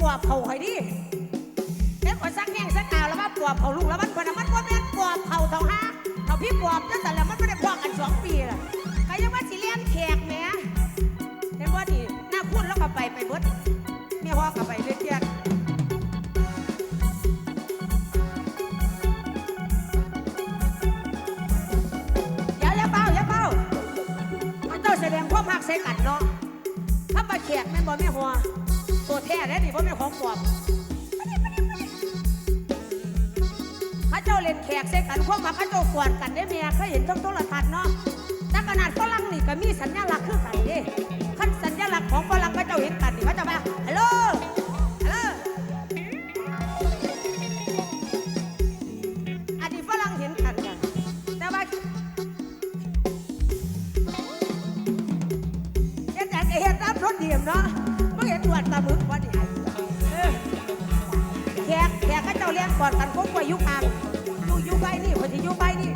ปวบเขาให้ดิเอ็มว่าสักแห้งสักอ่าแล้วมันปวบเขาลูกแล้วมันคนมันว่าแม่นปวบเขาเท่าห้าเท่าพี่ปวบจนแต่แล้วมันไม่ได้ปวบกันสองปีล่ะครยังว่าสิเลี้ยงแขกแม่เห็นว่านี่น้าพูดแล้วก็ไปไปเบิดเมียพ่อก็ไปเรื่อยๆแสดงความหักใส่กันเนาะถ้ามาแขกแม่บอลแม่หัว ตัวแท้เด้นี่บ่แม่นของปลอมพระเจ้าเล่นแขกใส่กันพวกมาพระเจ้ากวดกันได้เมียเคยเห็นทั้งโทรทัศน์เนาะแต่ขนาดฝรั่งนี่ก็มีสัญลักษณ์คือกันเด้ขั้นสัญลักษณ์ของฝรั่งพระเจ้าเห็นกันนี่พระเจ้ามาฮัลโหลฮัลโหลอันนี้ฝรั่งเห็นกันกันแต่ว่าเห็นแต่เห็นตามรถเดียมเนาะ เห็นตรวจตามึกวันนี้เออแขกแขกก็เจ้าเลี้ยงกอดกันคงกว่ายุคกลางอยู่ยุคใบนี่คนที่ยุคใบนี่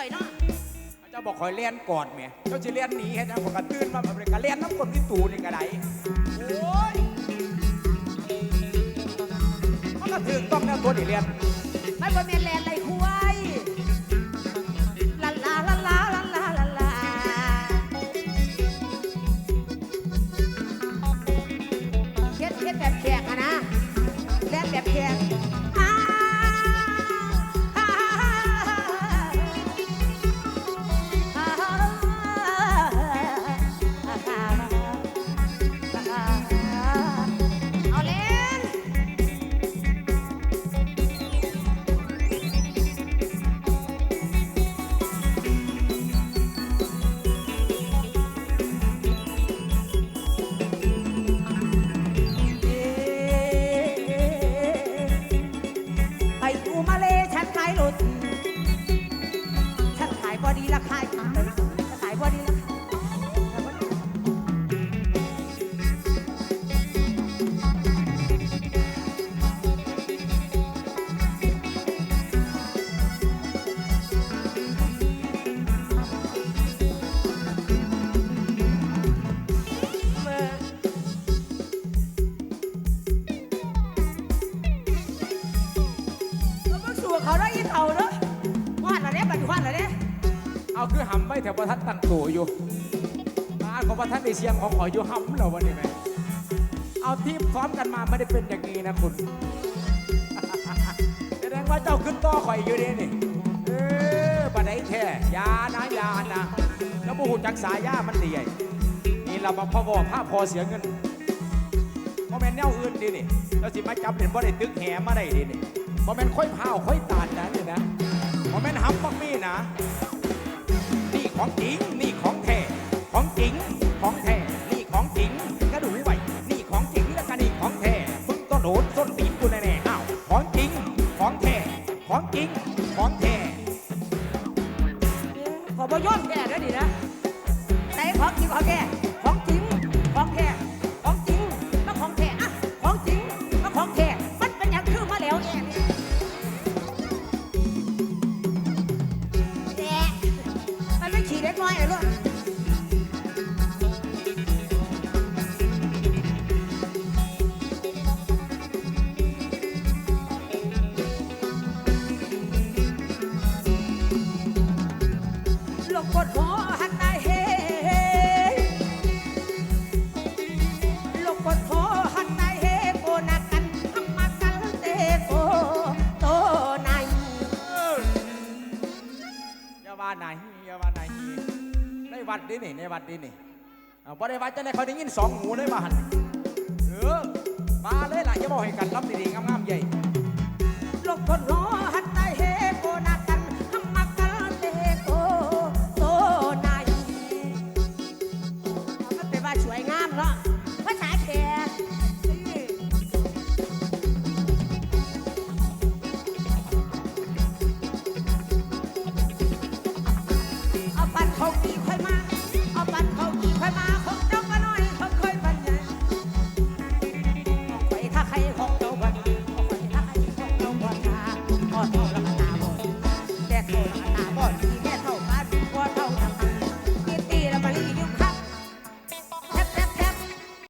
ข่อยเนาะเจ้าบอกคอยเลียนก่อนแหม่เจ้าจะเลียนหนีให้เจ้าบอกกระตื้นมาแบบกระเลียนน้ำคนที่ตูนี่กระไดโอ้ยมันก็ถึงต้องแนวตัวนี่เลียนไม่บ่แม่นแลนไร เราเพิ่งสู่เขาได้ยินเขาเนอะวาดอะไรบัดวาดอะไรเอาคือหำไว้แถวประทัดตั้งตัวอยู่บ้านของประทัดในเสียงของขออยู่หำเหราวันนี้ไหมเอาทีมซ้อมกันมาไม่ได้เป็นอย่างนี้นะคุณแสดงว่าเจ้าขึ้นต่อข่อยอยู่ดีนี่ เออบัดไดแท้ยานะยานะแล้วบูหูจักสาย่ามันดีไอ้นี่เรามาพ่อบอผ้าพอเสียเงินโมเมนแนวอื่นดินี่แล้วสิมาจับเห็นว่าได้ตึกแหมาได้ดินี่ โมเมนค่อยพาวค่อยตานนะนี่นะโมเมนหำบักมี่นะ นี่ของจริงนี่ของแท้ของจริงของแท้นี่ของจริงก็ดูไว้นี่ของจริงแล้วก็นี่ของแท้มึงต้นโดนส้นตีนกูแน่ๆอ้าวของจริงของแท้ของจริง วัดดินี่ในวัดดินี่เอาบ่ได้วัดจะได้คอยได้ยินสองหูเลยมาหันเออมาเลยล่ะอย่าบอกให้กันรับดีๆงามๆใหญ่ลงคนรอหันใจเฮโกนักกันทำมากันเตโกโตนายเขาเป็นว่าสวยงามเนาะ